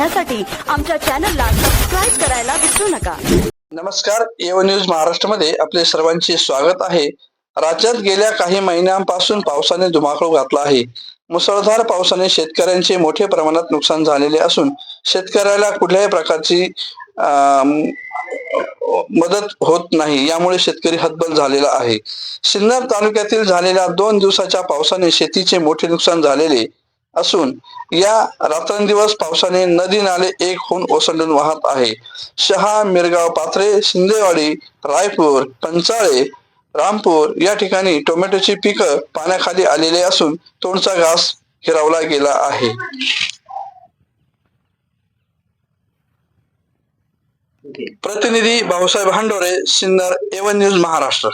पाहण्यासाठी आमच्या चॅनलला सबस्क्राईब करायला विसरू नका. नमस्कार एव न्यूज महाराष्ट्रामध्ये आपले सर्वांचे स्वागत आहे. राज्यात गेल्या काही महिन्यांपासून पावसाने धुमाकूळ घातला आहे. मुसळधार पावसाने शेतकऱ्यांचे मोठ्या प्रमाणात नुकसान झालेले असून शेतकऱ्याला कुठल्याही प्रकारची अं, मदत होत नाही यामुळे शेतकरी हतबल झालेला आहे. सिन्नर तालुक्यातील झालेल्या दोन दिवसाच्या पावसाने शेतीचे मोठे नुकसान झालेले असून या रात्रंदिवस पावसाने नदी नाले एक होऊन ओसंडून वाहत आहे. शहा मिरगाव पात्रे शिंदेवाडी रायपूर पंचाळे रामपूर या ठिकाणी टोमॅटोची पिकं पाण्याखाली आलेले असून तोंडचा घास हिरावला गेला आहे. प्रतिनिधी भाऊसाहेब हांडोरे सिन्नर एवन न्यूज महाराष्ट्र.